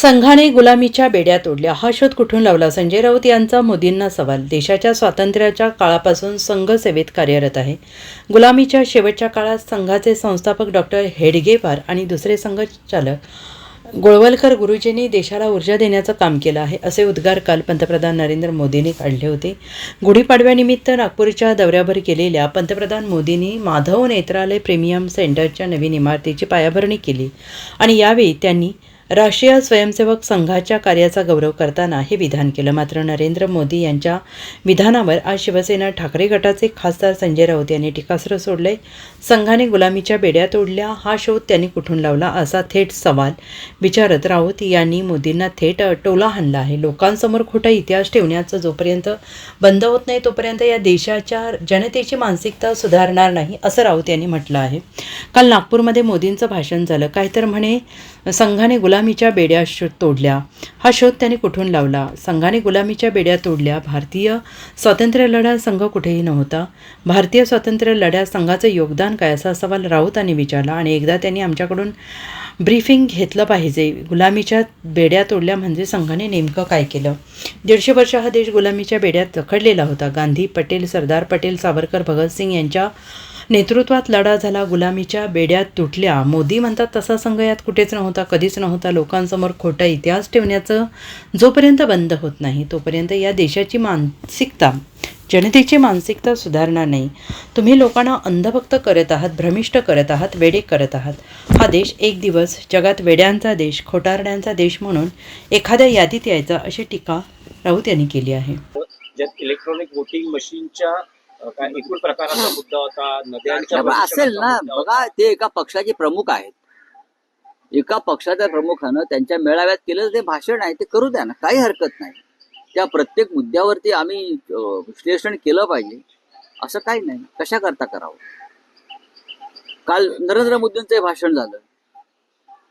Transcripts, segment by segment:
संघाने गुलामीच्या बेड्या तोडल्या. हा शोध कुठून लावला? संजय राऊत यांचा मोदींना सवाल. देशाच्या स्वातंत्र्याच्या काळापासून संघ सेवेत कार्यरत आहे. गुलामीच्या शेवटच्या काळात संघाचे संस्थापक डॉक्टर हेडगेवार आणि दुसरे संघचालक गोळवलकर गुरुजींनी देशाला ऊर्जा देण्याचं काम केलं आहे असे उद्गार काल पंतप्रधान नरेंद्र मोदींनी काढले होते. गुढीपाडव्यानिमित्त नागपूरच्या दौऱ्यावर केलेल्या पंतप्रधान मोदींनी माधव नेत्रालय प्रीमियम सेंटरच्या नवीन इमारतीची पायाभरणी केली आणि यावेळी त्यांनी राष्ट्रीय स्वयंसेवक संघाच्या कार्याचा गौरव करताना हे विधान केलं. मात्र नरेंद्र मोदी यांच्या विधानावर आज शिवसेना ठाकरे गटाचे खासदार संजय राऊत यांनी टीकास्त्र सोडले संघाने गुलामीच्या बेड्या तोडल्या. हा शोध त्यांनी कुठून लावला असा थेट सवाल विचारत राऊत यांनी मोदींना थेट टोला हाणला आहे. लोकांसमोर खोटा इतिहास ठेवण्याचं जोपर्यंत बंद होत नाही तोपर्यंत या देशाच्या जनतेची मानसिकता सुधारणार नाही असं राऊत यांनी म्हटलं आहे. काल नागपूरमध्ये मोदींचं भाषण झालं. काय तर म्हणे संघाने गुलामीच्या बेड्या शो तोडल्या. हा शोध त्यांनी कुठून लावला? संघाने गुलामीच्या बेड्या तोडल्या. भारतीय स्वातंत्र्य लढा संघ कुठेही नव्हता. भारतीय स्वातंत्र्य लढ्यात संघाचं योगदान काय असा सवाल राऊतांनी विचारला आणि एकदा त्यांनी आमच्याकडून ब्रीफिंग घेतलं पाहिजे. गुलामीच्या बेड्या तोडल्या म्हणजे संघाने नेमकं काय केलं? दीडशे वर्ष हा देश गुलामीच्या बेड्यात जखडलेला होता. गांधी पटेल सरदार पटेल सावरकर भगतसिंग यांच्या नेतृत्वात लढा झाला. गुलामीच्या बेड्यात तुटल्या. मोदी म्हणतात तसा संघ यात कुठेच नव्हता कधीच नव्हता. लोकांसमोर खोटा इतिहास ठेवण्याचं जोपर्यंत बंद होत नाही तोपर्यंत या देशाची मानसिकता जनतेची मानसिकता सुधारणार नाही. तुम्ही लोकांना अंधभक्त करत आहात भ्रमिष्ट करत आहात वेडे करत आहात. हा देश एक दिवस जगात वेड्यांचा देश खोटारड्यांचा देश म्हणून एखाद्या यादीत यायचा अशी टीका राऊत यांनी केली आहे. ज्यात इलेक्ट्रॉनिक वोटिंग मशीनच्या एकूण प्रकाराचा मुद्दा होता नद्यांच्या असेल ना. बघा ते एका पक्षाचे प्रमुख आहेत. एका पक्षाच्या प्रमुखानं त्यांच्या मेळाव्यात केलेलं ते भाषण आहे ते करू द्या ना काही हरकत नाही. त्या प्रत्येक मुद्द्यावरती आम्ही विश्लेषण केलं पाहिजे असं काही नाही. कशा करता करावं? काल नरेंद्र मोदींचं भाषण झालं.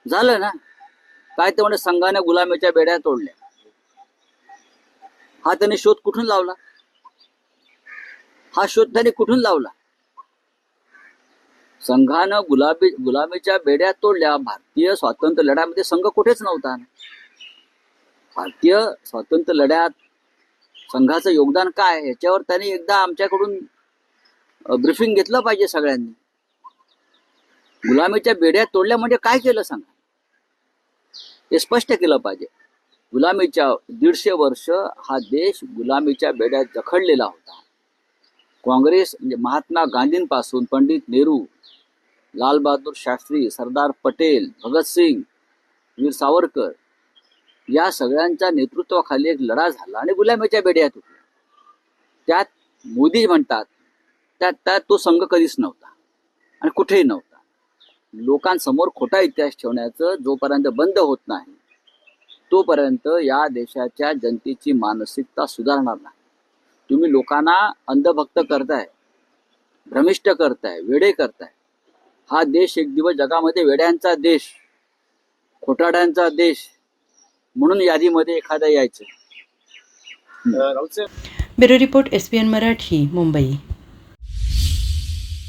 झालं ना? काय ते म्हणे संघाने गुलामीच्या बेड्या तोडल्या. हा त्यांनी शोध कुठून लावला? हा शोध त्यांनी कुठून लावला? संघानं गुलाबी गुलामीच्या बेड्या तोडल्या. भारतीय स्वातंत्र्य लढ्यामध्ये संघ कुठेच नव्हता भारतीय स्वातंत्र्य लढ्यात संघाचं योगदान काय याच्यावर त्यांनी एकदा आमच्याकडून ब्रिफिंग घेतलं पाहिजे सगळ्यांनी. गुलामीच्या बेड्या तोडल्या म्हणजे काय केलं सांगा? हे स्पष्ट केलं पाहिजे. गुलामीच्या दीडशे वर्ष हा देश गुलामीच्या बेड्यात जखडलेला होता. काँग्रेस म्हणजे महात्मा गांधींपासून पंडित नेहरू लालबहादूर शास्त्री सरदार पटेल भगतसिंग वीर सावरकर या सगळ्यांच्या नेतृत्वाखाली एक लढा झाला आणि गुलामीच्या बेड्यात तुटल्या त्यात मोदी म्हणतात त्यात त्यात तो संघ कधीच नव्हता आणि कुठेही नव्हता. लोकांसमोर खोटा इतिहास ठेवण्याचं जोपर्यंत बंद होत नाही तोपर्यंत या देशाच्या जनतेची मानसिकता सुधारणार नाही. तुम्ही लोकांना अंधभक्त करताय भ्रमिष्ट करताय वेडे करताय. हा देश एक दिवस जगामध्ये वेड्यांचा देश खोटाड्यांचा देश म्हणून यादीमध्ये एखादा यायचं. Bureau report S P N Marathi Mumbai.